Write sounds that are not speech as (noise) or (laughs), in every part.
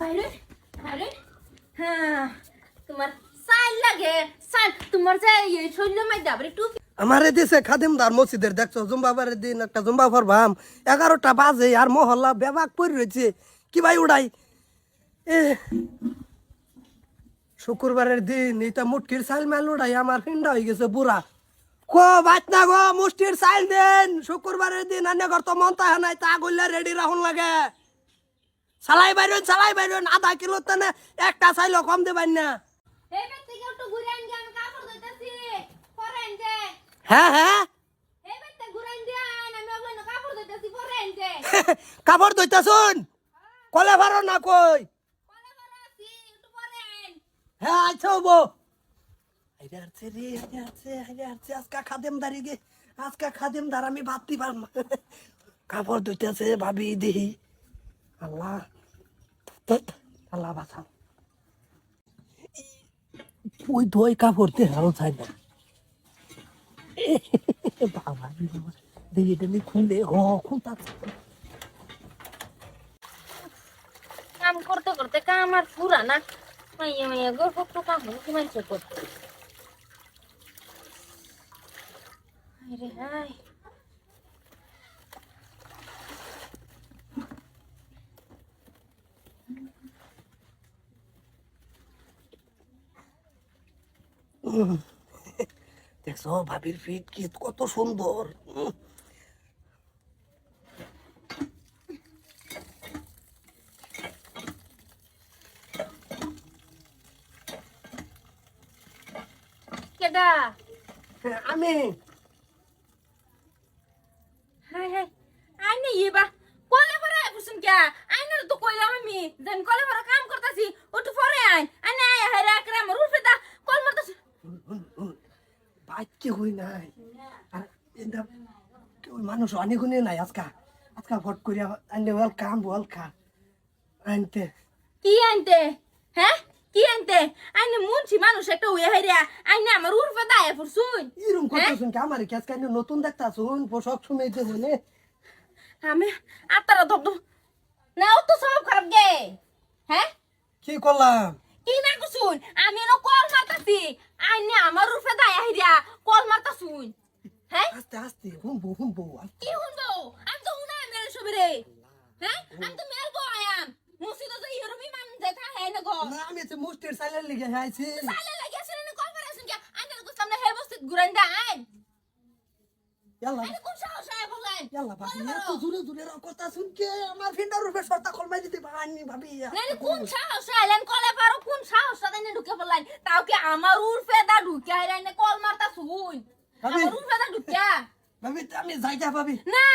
বাইরে আরে হ্যাঁ। সাইল সাইল আমারে দিছে খাদিমদার মসজিদের, দেখছ? জুম্বাবারের দিন একটা জুম্বা ফরবাম এগারোটা বাজে, আর মহল্লা বেবাক পড়ে রয়েছে। কি ভাই উড়াই? এ, শুক্রবারের দিন এটা মুটকির চাইল মেল উড়াই, আমার ফিন্ডা হয়ে গেছে বুড়া। কো বাত না গো, মুষ্টির চাইল দেন। শুক্রবারের দিন আনে ঘর তো মন তাহা নাই, তা গল্লা রেডি রাখুন লাগে। চালাই বাইরন চালাই বাইরন আধা কিলো তেনে একটা চাইলো কম দেবেন না। হ্যাঁ হ্যাঁ। কাপড় (laughs) কাপড় ধুইতাছুন? কলে ভারো না কই? আছি হ্যাঁ আচ্ছা হব আইরে আসছে রে আইরে আসছে আইরে আসছে আজকা খাদেম দাঁড়িয়ে আজকা খাদেম দাঁড় আমি ভাবতে পারম (laughs) কাপড় ধুইতেছে ভাবি দিহি। আল্লাহ আল্লাহ বাঁচাও। ওই ধোয় কাপড় তে হারো চাই না। বাবা দেখি এটা খুলে, হ খুলতাছে কাম করতে করতে কাম আর পুরা না। মাইয়া মাইয়া গর্ব একটু কাম হলো কি মানুষ করতে আরে হাই (laughs) দেখছ ভাবির ফিট কি কত সুন্দর। কেডা হ্যাঁ, আমি। Hi hi. আইনে ইবা কলে পরে কুসুম কে? আইনে তো কইলাম আমি। যেন কলে পরে কাম করতাছি ওটু পরে আইন আইনে আয় হাই রাখ রে আমার উঠে দা কল মারতাছি বাচ্চা হই নাই। আর এটা মানুষ অনেক গুণে নাই আজকা। আজকা ভট করিয়া আনলে ওয়েলকাম ওয়েলকাম আনতে কি আনতে হ্যাঁ কি আনতে আইনে মুনছি মানুষ একটা উয়ে হাইরা আইনে আমার উঠে দায় ফুরছুন এরকম কথা? শুন কি আমার? কি আজকে নতুন দেখতা শুন পোশাক শুনে যে বলে আমি আত্মারা ধব না ও তো সব খারাপ গে। হ্যাঁ কি করলাম? কি না কুসুন আমি এনো কল মারতাছি আইনে আমার উঠে দায় হাইরা কল মারতাছুন হ্যাঁ? আস্তে আস্তে হুমবো হুমবো কি শুনব আমি তো উনা মেরে সবরে হ্যাঁ? আমি তো মেলবো আয়াম মুসিদা তো ইউরোপি মান যেটা হ্যাঁ না গো। না আমি যে মুষ্টির সাইলের লিগে আইছি সালে লাগে শুনে না কল করে শুনকে আইনে গুছলাম না হে বস্তিত গুরান্ডা আইন ইয়াল্লা। আইনে কোন সাহস আয় বলেন ইয়াল্লা ভাবি এত জোরে জোরে কথা শুন কে আমার ফিন্ডার রূপে সর্তা কলমাই দিতে পারিনি ভাবি নানি কোন সাহস আইলেন কলে পারো কোন সাহস সাদানে ঢুকে পড়লেন তাও কি আমার উরফে দা ঢুকে আইলেন কল মারতা শুন ভাবি। আমার উরফে দা ঢুকে ভাবি আমি যাই যা ভাবি। না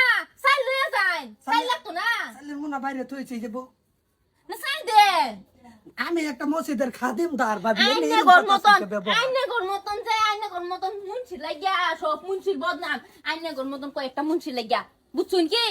সাইল লইয়া যান সাইল লাগতো না? সাইলের মুনা বাইরে থইছি যে বউ। না সাইল দেন আমি একটা মসজিদের খাদিম দার ভাবি আইনে গর মতন। আইনে গর মতন যে আইনে গর মতন মুন্সি লাগিয়া সব মুন্সির বদনাম। আইনে গর মতন কয়েকটা মুন্সি লাগিয়া। বুঝছুন কি?